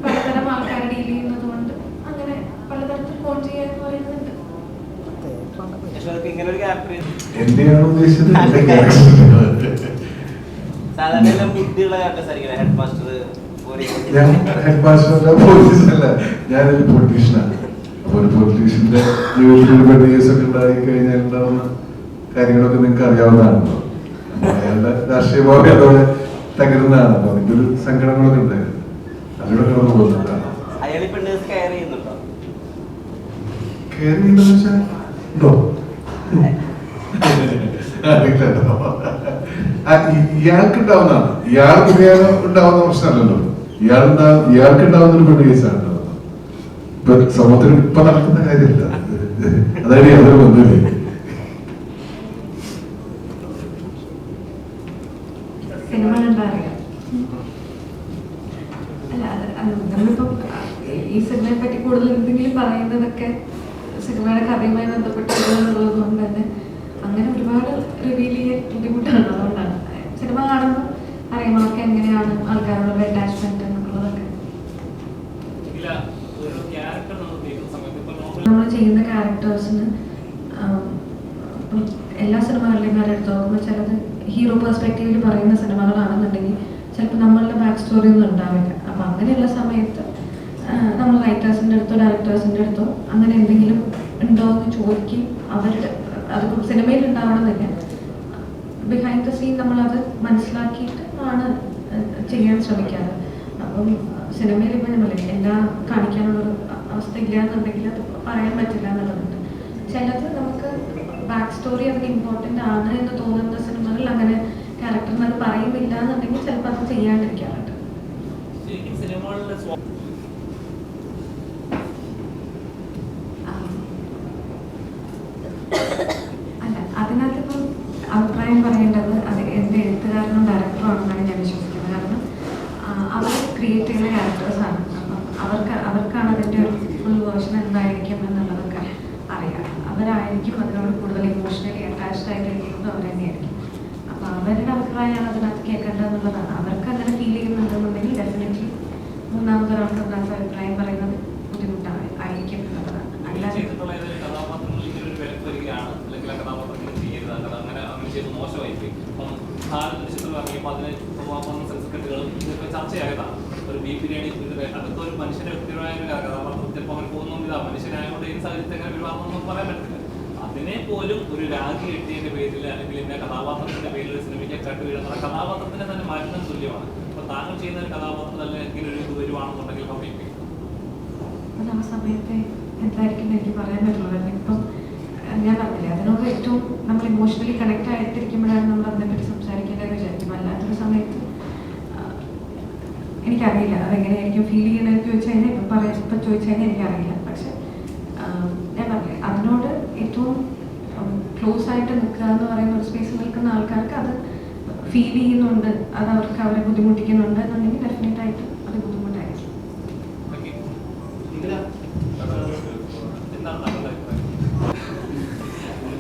പലതരം ആൾക്കാർ ഡീൽ ചെയ്യുന്നത് കൊണ്ട് അങ്ങനെ പലതരത്തിൽ ഫോൺ ചെയ്യാൻ പറയുന്നുണ്ട്. എന്തിനാണ് ഉദ്ദേശിച്ചത് എന്റെ character. സാധാരണ എല്ലാം ബുദ്ധിയുള്ള ക്യാരക്ടേഴ്സ് ആയിരിക്കും ഹെഡ് മാസ്റ്റർ പോലീസ് അല്ല ഞാനൊരു പൊളിറ്റീഷ്യനാണ് അപ്പൊ ഒരു പൊളിറ്റീഷ്യന്റെ ജീവിതത്തിൽ ഒരുപാട് കേസൊക്കെ ഉണ്ടായി കഴിഞ്ഞാൽ ഉണ്ടാവുന്ന കാര്യങ്ങളൊക്കെ നിങ്ങൾക്ക് അറിയാവുന്നതാണല്ലോ അയാളുടെ രാഷ്ട്രീയ ഭാവി അതോടെ തകരുന്നതാണ്. അപ്പൊ ഒരു സങ്കടങ്ങളൊക്കെ ഉണ്ടായിരുന്നു. അതിലൂടെ കടന്നു പോകുന്നതാണ്. അയാൾ കെയർ ചെയ്യുന്നുണ്ടോ? കയറി ഉണ്ടോന്ന് വെച്ചാൽ ഉണ്ടോ? (laughs) അറിയില്ലല്ലോ ആ, ഇ- ഇയാൾക്ക് ഉപയോഗം ഉണ്ടാവുന്ന പ്രശ്നമല്ലല്ലോ. ഇയാൾ ഇയാൾക്ക് ഉണ്ടാവുന്ന ഒരു പെണ്ണു കേസാണ് ഇപ്പൊ സമൂഹത്തിൽ ഇപ്പൊ നടക്കുന്ന കാര്യമില്ല. അതായത് യാതൊരു ബന്ധമില്ല ഈ സിനിമയെ പറ്റി കൂടുതൽ എന്തെങ്കിലും പറയുന്നതൊക്കെ സിനിമയുടെ കഥയുമായി ബന്ധപ്പെട്ടുള്ളത് തന്നെ അങ്ങനെ ഒരുപാട് റിവീൽ ചെയ്യാൻ ബുദ്ധിമുട്ടാണ് അതുകൊണ്ടാണ് സിനിമ കാണുമ്പോൾ അറിയാം അവർക്ക് എങ്ങനെയാണ് ആൾക്കാരോടുള്ള അറ്റാച്ച്മെന്റ് എന്നുള്ളതൊക്കെ. നമ്മൾ ചെയ്യുന്ന ക്യാരക്ടേഴ്സിന് എല്ലാ സിനിമകളിലെയും കാര്യം എടുത്ത് നോക്കുമ്പോൾ ചിലത് ഹീറോ പെർസ്പെക്റ്റീവിൽ പറയുന്ന സിനിമകളാണെന്നുണ്ടെങ്കിൽ ചിലപ്പോൾ നമ്മളുടെ ബാക്ക് സ്റ്റോറി ഒന്നും ഉണ്ടാവില്ല. അപ്പം അങ്ങനെയുള്ള സമയത്ത് നമ്മൾ റൈറ്റേഴ്സിന്റെ അടുത്തോ ഡയറക്ടേഴ്സിന്റെ അടുത്തോ അങ്ങനെ എന്തെങ്കിലും ഉണ്ടോ എന്ന് ചോദിക്കുകയും അവരുടെ അത് സിനിമയിൽ ഉണ്ടാവണമെന്നില്ല ബിഹൈൻഡ് ദ സീൻ നമ്മളത് മനസ്സിലാക്കിയിട്ട് ആണ് ചെയ്യാൻ ശ്രമിക്കാറ്. അപ്പം സിനിമയിൽ ഇപ്പോഴും നമ്മൾ എല്ലാം കാണിക്കാനുള്ളൊരു അവസ്ഥ ഇല്ല എന്നുണ്ടെങ്കിൽ അത് പറയാൻ പറ്റില്ല എന്നുള്ളതുണ്ട്. ചിലത് നമുക്ക് ബാക്ക് സ്റ്റോറി അതിന് ഇമ്പോർട്ടന്റ് ആണ് എന്ന് തോന്നുന്ന സിനിമകളിൽ അങ്ങനെ ക്യാരക്ടർ അത് പറയുന്നില്ല എന്നുണ്ടെങ്കിൽ ചിലപ്പോൾ അത് ചെയ്യാണ്ടിരിക്കാറുണ്ട്. tienen adentro sano. മനുഷ്യന്റെ വ്യക്തിപരമായ ഒരു കഥാപാത്രം ചിലപ്പോൾ അങ്ങനെ പോകുന്നു ഇതാ. മനുഷ്യനായതുകൊണ്ട് ഈ സാഹചര്യത്തെ എങ്ങനെ വിവാഹമൊന്നും പറയാൻ പറ്റില്ല അതിനെ പോലും ഒരു രാഗി കിട്ടിയതിന്റെ പേരിൽ അല്ലെങ്കിൽ എന്റെ കഥാപാത്രത്തിന്റെ പേരിൽ സിനിമയ്ക്ക് കട്ട് വീഴുന്ന കഥാപാത്രത്തിനെ തന്നെ മാറ്റുന്ന തുല്യമാണ്. അപ്പൊ താങ്കൾ ചെയ്യുന്ന ഒരു കഥാപാത്രം അല്ലെങ്കിൽ ഇങ്ങനെ ഒരു ഇത് വരുവാണെന്നുണ്ടെങ്കിൽ ആ സമയത്തെ എന്തായിരിക്കും എനിക്ക് പറയാൻ പറ്റുള്ളൂ. അല്ലെങ്കിൽ ഇപ്പം ഞാൻ പറഞ്ഞില്ലേ അതിനോട് ഏറ്റവും നമ്മൾ ഇമോഷണലി കണക്ട് ആയിട്ടിരിക്കുമ്പോഴാണ് നമ്മൾ അതിനെപ്പറ്റി സംസാരിക്കേണ്ടത് വിചാരിക്കും. അല്ലാത്തൊരു സമയത്ത് എനിക്കറിയില്ല. അതെങ്ങനെയായിരിക്കും? ഫീൽ ചെയ്യണമെന്ന് ചോദിച്ചു കഴിഞ്ഞാൽ ഇപ്പം പറയാം ഇപ്പം ചോദിച്ചു കഴിഞ്ഞാൽ എനിക്കറിയില്ല. പക്ഷെ ഞാൻ പറഞ്ഞു അതിനോട് ഏറ്റവും ക്ലോസ് ആയിട്ട് നിൽക്കുക എന്ന് പറയുന്ന ഒരു സ്പേസ് നിൽക്കുന്ന ആൾക്കാർക്ക് അത് ഫീൽ ചെയ്യുന്നുണ്ട്. അത് അവർക്ക് അവരെ ബുദ്ധിമുട്ടിക്കുന്നുണ്ട് എന്നുണ്ടെങ്കിൽ ഡെഫിനറ്റ് ആയിട്ട് അത് ബുദ്ധിമുട്ടായിരിക്കും.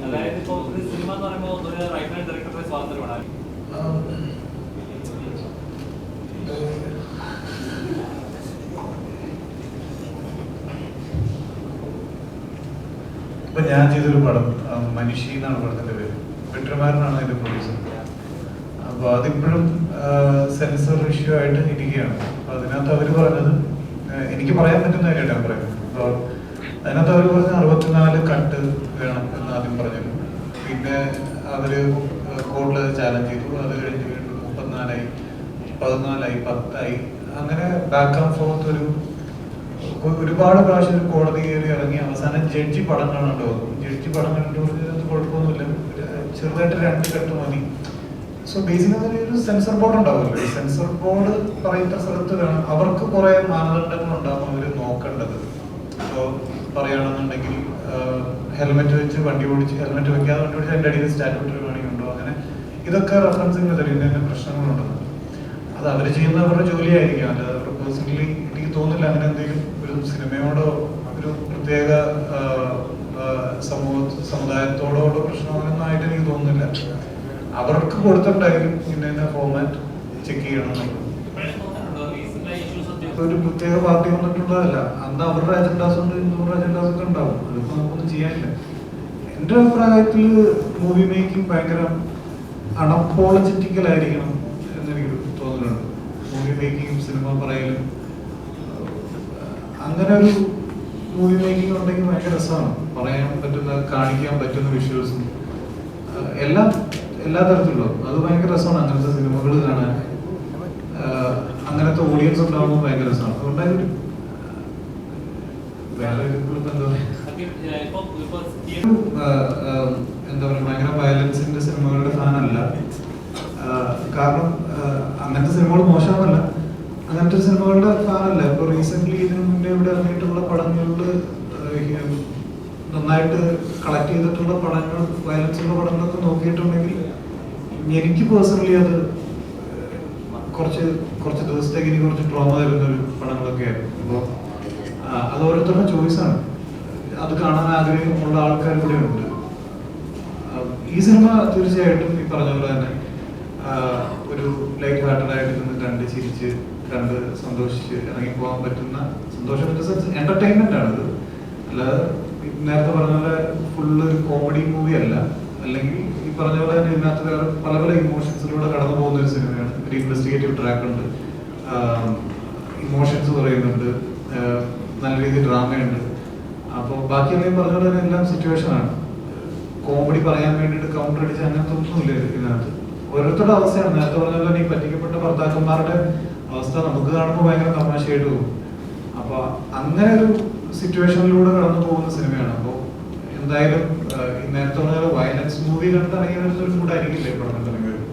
അതായത് ഇപ്പോൾ ഒരു സിനിമ എന്ന് പറയുമ്പോൾ ഒരു റൈറ്റ് ആൻഡ് ഡയറക്ടറുടെ സ്വാതന്ത്ര്യമാണ് ഇപ്പൊ ഞാൻ ചെയ്തൊരു പടം മനുഷ്യ എന്നാണ് പടത്തിന്റെ പേര്. വെട്ടർമാരനാണ് അതിന്റെ പ്രൊഡ്യൂസർ അപ്പൊ അതിപ്പോഴും സെൻസർ ഇഷ്യൂ ആയിട്ട് ഇരിക്കുകയാണ്. അപ്പൊ അതിനകത്ത് അവർ പറഞ്ഞത് എനിക്ക് പറയാൻ പറ്റുന്ന കാര്യമാണ് ഞാൻ പറയുന്നത് അപ്പൊ അതിനകത്ത് അവർ പറഞ്ഞ അറുപത്തിനാല് കട്ട് വേണം എന്ന് ആദ്യം പറഞ്ഞിരുന്നു. പിന്നെ അവർ കോർട്ടിൽ ചാലഞ്ച് ചെയ്തു. അത് കഴിഞ്ഞ് വീണ്ടും മുപ്പത്തിനാലായി പതിനാലായി പത്തായി. അങ്ങനെ ബാക്ക് ആൻഡ് ഫോർത്ത് ഒരു ഒരുപാട് പ്രാവശ്യം കോടതി കയറി ഇറങ്ങി അവസാനം ജഡ്ജി പടം കാണാണ്ട് ജഡ്ജി പടം കണ്ടു അത് കുഴപ്പമൊന്നുമില്ല. ചെറുതായിട്ട് രണ്ട് കെട്ട് മതി. സോ ബേസിക്കലി ഒരു സെൻസർ ബോർഡ് ഉണ്ടാവുമല്ലോ. സെൻസർ ബോർഡ് പറയുന്ന സ്ഥലത്ത് വേണം അവർക്ക് കുറെ മാനദണ്ഡങ്ങൾ ഉണ്ടാകും അവർ നോക്കേണ്ടത്. ഇപ്പോൾ പറയുകയാണെന്നുണ്ടെങ്കിൽ ഹെൽമെറ്റ് വെച്ച് വണ്ടി ഓടിച്ച് ഹെൽമെറ്റ് വെക്കാതെ വണ്ടി ഓടിച്ച് അതിന്റെ അടിയിൽ സ്റ്റാറ്റ്യൂട്ടറി വേണമെങ്കിൽ ഉണ്ടോ അങ്ങനെ ഇതൊക്കെ റെഫറൻസിങ് തരും. ഇന്ന പ്രശ്നങ്ങളുണ്ടെന്ന് അത് അവർ ചെയ്യുന്ന അവരുടെ ജോലിയായിരിക്കും. അല്ലാതെ പേഴ്സണലി എനിക്ക് തോന്നില്ല അങ്ങനെ എന്തെങ്കിലും സിനിമയോടോ ഒരു പ്രത്യേക സമൂഹ സമുദായത്തോടോ ആയിട്ട് എനിക്ക് തോന്നുന്നില്ല. അവർക്ക് കൊടുത്തിട്ടുണ്ടായിരിക്കും ഇന്ന ഫോർമാറ്റ് ചെക്ക് ചെയ്യണം ഒരു പ്രത്യേക പാർട്ടി വന്നിട്ടുള്ളതല്ല. അന്ന് അവരുടെ അജണ്ടാസ് ഉണ്ട് ഇന്നവരുടെ അജണ്ടാസ് ഒക്കെ ഉണ്ടാവും. അതിപ്പോ നമുക്കൊന്നും ചെയ്യാനില്ല. എന്റെ അഭിപ്രായത്തിൽ മൂവി മേക്കിംഗ് ഭയങ്കര അണപ്പോളജറ്റിക്കലായിരിക്കണം എന്നെനിക്ക് തോന്നുന്നുണ്ട്. മൂവി മേക്കിങ്ങും സിനിമ പറയലും അങ്ങനെ ഒരു മൂവി മേക്കിംഗ് ഉണ്ടെങ്കിൽ ഭയങ്കര രസമാണ്. പറയാൻ പറ്റുന്ന കാണിക്കാൻ പറ്റുന്ന വിഷ്വൽസും എല്ലാം എല്ലാ തരത്തിലുള്ള അത് ഭയങ്കര രസമാണ് അങ്ങനത്തെ സിനിമകൾ കാണാൻ. അങ്ങനത്തെ ഓഡിയൻസ് ഉണ്ടാവുമ്പോൾ ഭയങ്കര രസമാണ്. അതുകൊണ്ട് വേറെ എന്താ പറയുക ഭയങ്കര വയലൻസിന്റെ സിനിമകളുടെ ഫാനല്ല കാരണം അങ്ങനത്തെ സിനിമകൾ മോശമല്ല. അങ്ങനത്തെ സിനിമകളുടെ ഫാനല്ല? ഇപ്പൊ റീസെന്റ് ഇതിനു മുന്നേ ഇവിടെ ഇറങ്ങിയിട്ടുള്ള പടങ്ങളിൽ നന്നായിട്ട് കളക്ട് ചെയ്തിട്ടുള്ള പടങ്ങൾ വയലൻസ് ഉള്ള പടങ്ങളൊക്കെ നോക്കിയിട്ടുണ്ടെങ്കിൽ എനിക്ക് പേഴ്സണലി അത് കുറച്ച് കുറച്ച് ദിവസത്തേക്ക് എനിക്ക് കുറച്ച് ട്രോമ തരുന്ന ഒരു പടങ്ങളൊക്കെ ആയിരുന്നു. അപ്പോൾ അത് ഓരോരുത്തരുടെ ചോയ്സാണ് അത് കാണാൻ ആഗ്രഹമുള്ള ആൾക്കാർ ഇവിടെ ഉണ്ട്. ഈ സിനിമ തീർച്ചയായിട്ടും ഈ പറഞ്ഞ പോലെ തന്നെ ഒരു ലൈറ്റ് ഹാർട്ടഡ് ആയിട്ട് നിന്ന് കണ്ട് ചിരിച്ച് കണ്ട് സന്തോഷിച്ച് ഇറങ്ങി പോകാൻ പറ്റുന്ന സന്തോഷം ഇൻ സെൻസ് എന്റർടൈൻമെന്റ് അല്ലാതെ നേരത്തെ പറഞ്ഞ പോലെ ഫുള്ള് കോമഡി മൂവി അല്ല. അല്ലെങ്കിൽ ഈ പറഞ്ഞ പോലെ തന്നെ ഇതിനകത്ത് പല പല ഇമോഷൻസിലൂടെ കടന്നു പോകുന്ന ഒരു സിനിമയാണ്. ഒരു ഇൻവെസ്റ്റിഗേറ്റീവ് ട്രാക്ക് ഉണ്ട്. ഇമോഷൻസ് പറയുന്നുണ്ട്. നല്ല രീതിയിൽ ഡ്രാമയുണ്ട് അപ്പോൾ ബാക്കിയെല്ലാം പറഞ്ഞ പോലെ തന്നെ എല്ലാം സിറ്റുവേഷൻ ആണ്. കോമഡി പറയാൻ വേണ്ടിയിട്ട് കൗണ്ടർ അടിച്ച് അങ്ങനത്തെ ഒന്നുമില്ല ഇതിനകത്ത്. ഓരോരുത്തരുടെ അവസ്ഥയാണ്. നേരത്തെ പറഞ്ഞ പോലെ ഈ പറ്റിക്കപ്പെട്ട ഭർത്താക്കന്മാരുടെ അവസ്ഥ നമുക്ക് കാണുമ്പോൾ ഭയങ്കര തമാശയായിട്ട് പോകും അപ്പൊ അങ്ങനെ ഒരു സിറ്റുവേഷനിലൂടെ കടന്നു പോകുന്ന സിനിമയാണ്. അപ്പോൾ എന്തായാലും ഈ നേരത്തെ പറഞ്ഞ വയലൻസ് മൂവി കണ്ടിറങ്ങിയ ഒരു മൂടായിരിക്കില്ലേ പടം കണ്ടിറങ്ങിയത്.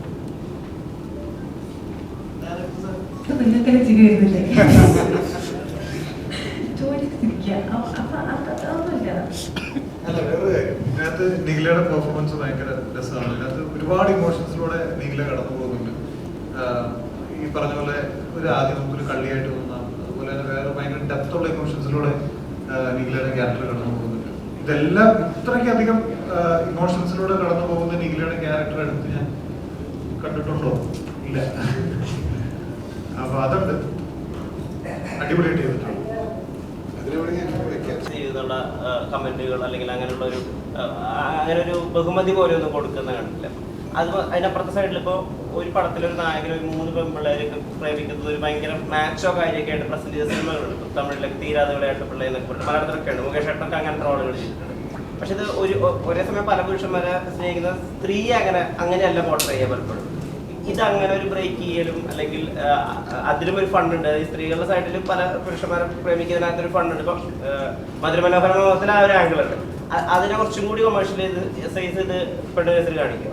ഇതിനകത്ത് നിഖിലയുടെ പെർഫോമൻസ് ഭയങ്കര രസമാണ്. ഇതിനകത്ത് ഒരുപാട് ഇമോഷൻസിലൂടെ നീല കടന്നു പോകുന്നുണ്ട്. ഈ പറഞ്ഞ പോലെ ഒരു ആദ്യം നമുക്കൊരു കള്ളിയായിട്ട് തോന്നാം. അതുപോലെ തന്നെ വേറെ ഭയങ്കര ഡെപ്ത് ഉള്ള ഇമോഷൻസിലൂടെ നിഖിലയുടെ ക്യാരക്ടർ കടന്നു പോകുന്നുണ്ട് ഇതെല്ലാം ഇത്രയ്ക്കധികം ഇമോഷൻസിലൂടെ കടന്നു പോകുന്ന നിഖിലയുടെ ക്യാരക്ടർ എടുത്ത് ഞാൻ കണ്ടിട്ടുണ്ടോ? ഇല്ല. അപ്പൊ അതുണ്ട്. അടിപൊളിയായിട്ട് ചെയ്തിട്ടുണ്ട്. ചെയ്തുള്ള കമന്റുകൾ അല്ലെങ്കിൽ അങ്ങനെയുള്ള ഒരു അങ്ങനെ ഒരു ബഹുമതി പോലെ ഒന്നും കൊടുക്കുന്ന കണ്ടില്ല അത് അതിനപ്പുറത്തെ സൈഡിൽ ഇപ്പോൾ ഒരു പടത്തിൽ ഒരു നായകൻ ഒരു മൂന്ന് പെൺപിള്ളേരൊക്കെ പ്രേമിക്കുന്നത് ഒരു ഭയങ്കര മാച്ചോ കാര്യമൊക്കെ ആയിട്ട് പ്രസന്റ് ചെയ്ത സിനിമകളുണ്ട് തമിഴിലൊക്കെ തീരാതെ പിള്ളേർ പിള്ളേ എന്നൊക്കെ പറഞ്ഞിട്ട് മലയാളത്തിലൊക്കെ ഉണ്ട്. മുകേഷ് ഏട്ടനൊക്കെ അങ്ങനെ റോളുകൾ ചെയ്തിട്ടുണ്ട്. പക്ഷെ ഇത് ഒരു ഒരേ സമയം പല പുരുഷന്മാരെ സ്നേഹിക്കുന്ന സ്ത്രീ അങ്ങനെ അങ്ങനെയല്ല പോർട്രേ ചെയ്യാൻ പലപ്പോഴും. ഇത് അങ്ങനെ ഒരു ബ്രേക്ക് ചെയ്യലും അല്ലെങ്കിൽ അതിലും ഒരു ഫണ്ട് ഉണ്ട്. ഈ സ്ത്രീകളുടെ സൈഡിൽ പല പുരുഷന്മാരെ പ്രേമിക്കുന്നതിനകത്ത് ഒരു ഫണ്ട് ഉണ്ട്. ഇപ്പം മധുര മനോഹര മോഹത്തിൽ ആ ഒരു ആംഗിൾ ഉണ്ട്. അതിനെ കുറച്ചും കൂടി കൊമേഴ്ഷ്യൽ ചെയ്ത് സൈസ് ഇത് പെട്ടെന്ന് കാണിക്കുക